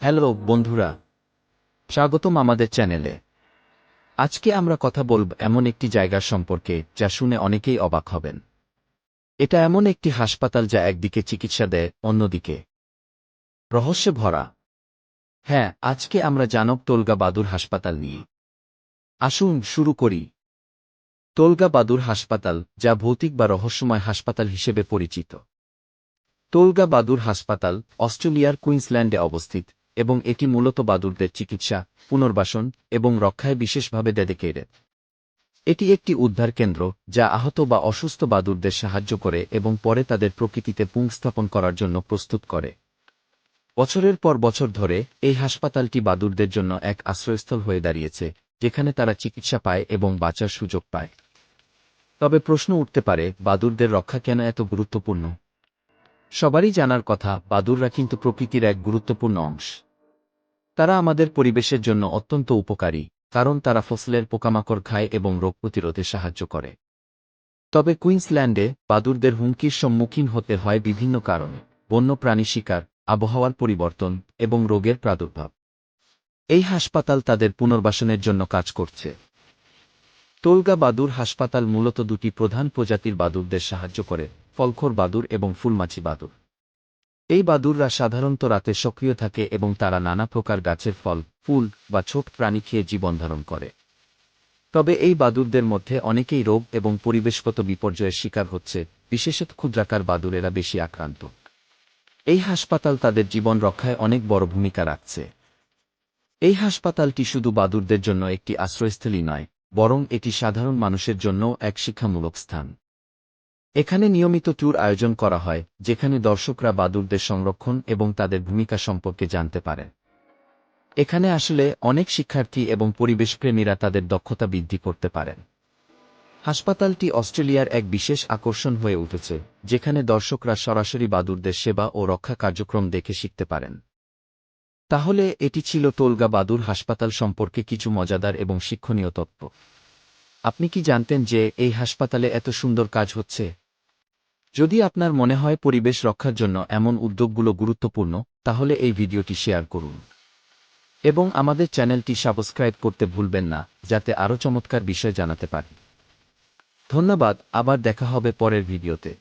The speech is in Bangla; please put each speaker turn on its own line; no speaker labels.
হ্যালো বন্ধুরা, স্বাগতম আমাদের চ্যানেলে। আজকে আমরা কথা বলব এমন একটি জায়গার সম্পর্কে যা শুনে অনেকেই অবাক হবেন। এটা এমন একটি হাসপাতাল যা একদিকে চিকিৎসা দেয়, অন্যদিকে রহস্যে ভরা। হ্যাঁ আজকে আমরা জানব তোলগা বাদুর হাসপাতাল নিয়ে। আসুন শুরু করি। তোলগা বাদুর হাসপাতাল, যা ভৌতিক বা রহস্যময় হাসপাতাল হিসেবে পরিচিত। তোলগা বাদুর হাসপাতাল অস্ট্রেলিয়ার কুইন্সল্যান্ডে অবস্থিত। এবং এটি মূলত বাদুরদের চিকিৎসা, পুনর্বাসন এবং রক্ষায় বিশেষভাবে ডেডিকেটেড। এটি একটি উদ্ধার কেন্দ্র যা আহত বা অসুস্থ বাদুরদের সাহায্য করে এবং পরে তাদের প্রকৃতিতে পুংস্থাপন করার জন্য প্রস্তুত করে। বছরের পর বছর ধরে এই হাসপাতালটি বাদুরদের জন্য এক আশ্রয়স্থল হয়ে দাঁড়িয়েছে, যেখানে তারা চিকিৎসা পায় এবং বাঁচার সুযোগ পায়। তবে প্রশ্ন উঠতে পারে, বাদুরদের রক্ষা কেন এত গুরুত্বপূর্ণ? সবারই জানার কথা, বাদুররা কিন্তু প্রকৃতির এক গুরুত্বপূর্ণ অংশ। তারা আমাদের পরিবেশের জন্য অত্যন্ত উপকারী, কারণ তারা ফসলের পোকামাকড় খায় এবং রোগ প্রতিরোধে সাহায্য করে। তবে কুইন্সল্যান্ডে বাদুরদের হুমকির সম্মুখীন হতে হয় বিভিন্ন কারণে, বন্যপ্রাণী শিকার, আবহাওয়ার পরিবর্তন এবং রোগের প্রাদুর্ভাব। এই হাসপাতাল তাদের পুনর্বাসনের জন্য কাজ করছে। তোলগা বাদুর হাসপাতাল মূলত দুটি প্রধান প্রজাতির বাদুরদের সাহায্য করে, ফলখোর বাদুর এবং ফুলমাছি বাদুর। এই বাদুররা সাধারণত রাতে সক্রিয় থাকে এবং তারা নানা প্রকার গাছের ফল, ফুল বা ছোট প্রাণী খেয়ে জীবন ধারণ করে। তবে এই বাদুরদের মধ্যে অনেকেই রোগ এবং পরিবেশগত বিপর্যয়ের শিকার হচ্ছে, বিশেষত ক্ষুদ্রাকার বাদুরেরা বেশি আক্রান্ত। এই হাসপাতাল তাদের জীবন রক্ষায় অনেক বড় ভূমিকা রাখছে। এই হাসপাতালটি শুধু বাদুরদের জন্য একটি আশ্রয়স্থলী নয়, বরং এটি সাধারণ মানুষের জন্যও এক শিক্ষামূলক স্থান। এখানে নিয়মিত ট্যুর আয়োজন করা হয়, যেখানে দর্শকরা বাদুরদের সংরক্ষণ এবং তাদের ভূমিকা সম্পর্কে জানতে পারে। এখানে আসলে অনেক শিক্ষার্থী এবং পরিবেশপ্রেমীরা তাদের দক্ষতা বৃদ্ধি করতে পারেন। হাসপাতালটি অস্ট্রেলিয়ার এক বিশেষ আকর্ষণ হয়ে উঠেছে, যেখানে দর্শকরা সরাসরি বাদুরদের সেবা ও রক্ষা কার্যক্রম দেখে শিখতে পারেন। তাহলে এটি ছিল তোলগা বাদুর হাসপাতাল সম্পর্কে কিছু মজাদার এবং শিক্ষণীয় তথ্য। আপনি কি জানতেন যে এই হাসপাতালে এত সুন্দর কাজ হচ্ছে? যদি আপনার মনে হয় পরিবেশ রক্ষার জন্য এমন উদ্যোগগুলো গুরুত্বপূর্ণ, তাহলে এই ভিডিওটি শেয়ার করুন। এবং আমাদের চ্যানেলটি সাবস্ক্রাইব করতে ভুলবেন না, যাতে আরও চমৎকার বিষয় জানাতে পারি। ধন্যবাদ, আবার দেখা হবে পরের ভিডিওতে।